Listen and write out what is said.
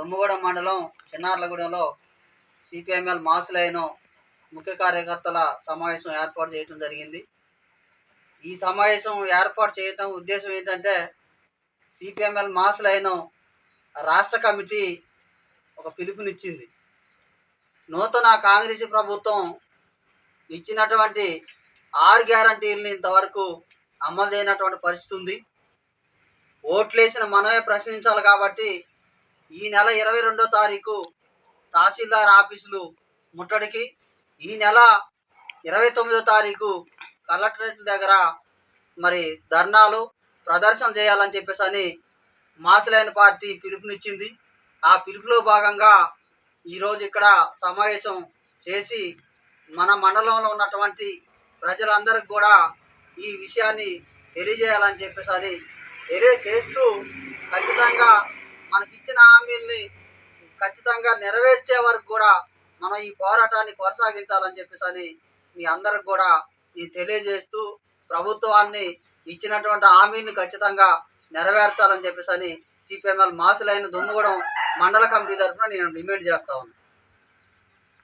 దుమ్మగూడెం మండలం చిన్నార్లగూడెంలో సిపిఎంఎల్ మాసులైన ముఖ్య కార్యకర్తల సమావేశం ఏర్పాటు చేయడం జరిగింది. ఈ సమావేశం ఏర్పాటు చేయటం ఉద్దేశం ఏంటంటే సిపిఎంఎల్ మాసులైన రాష్ట్ర కమిటీ ఒక పిలుపునిచ్చింది. నూతన కాంగ్రెస్ ప్రభుత్వం ఇచ్చినటువంటి ఆరు గ్యారంటీలని ఇంతవరకు అమలు చేయనటువంటి పరిస్థితి ఉంది. ఓట్లేసిన మనమే ప్రశ్నించాలి కాబట్టి ఈ నెల ఇరవై రెండో తారీఖు తహసీల్దార్ ఆఫీసులు ముట్టడికి. ఈ నెల ఇరవై తొమ్మిదో తారీఖు కలెక్టరేట్ దగ్గర మరి ధర్నాలు ప్రదర్శన చేయాలని చెప్పేసి అని మాసులైన పార్టీ పిలుపునిచ్చింది. ఆ పిలుపులో భాగంగా ఈరోజు ఇక్కడ సమావేశం చేసి మన మండలంలో ఉన్నటువంటి ప్రజలందరికీ కూడా ఈ విషయాన్ని తెలియజేయాలని చెప్పేసి అని తెలియజేస్తూ ఖచ్చితంగా మనకిచ్చిన హామీల్ని ఖచ్చితంగా నెరవేర్చే వరకు కూడా మనం ఈ పోరాటాన్ని కొనసాగించాలని చెప్పేసి అని మీ అందరికి కూడా నేను తెలియజేస్తూ ప్రభుత్వాన్ని ఇచ్చినటువంటి హామీని ఖచ్చితంగా నెరవేర్చాలని చెప్పేసి అని సిపిఎంఎల్ మాసులైన దుమ్ముగూడెం మండల కమిటీ తరఫున నేను డిమాండ్ చేస్తా ఉన్నాను.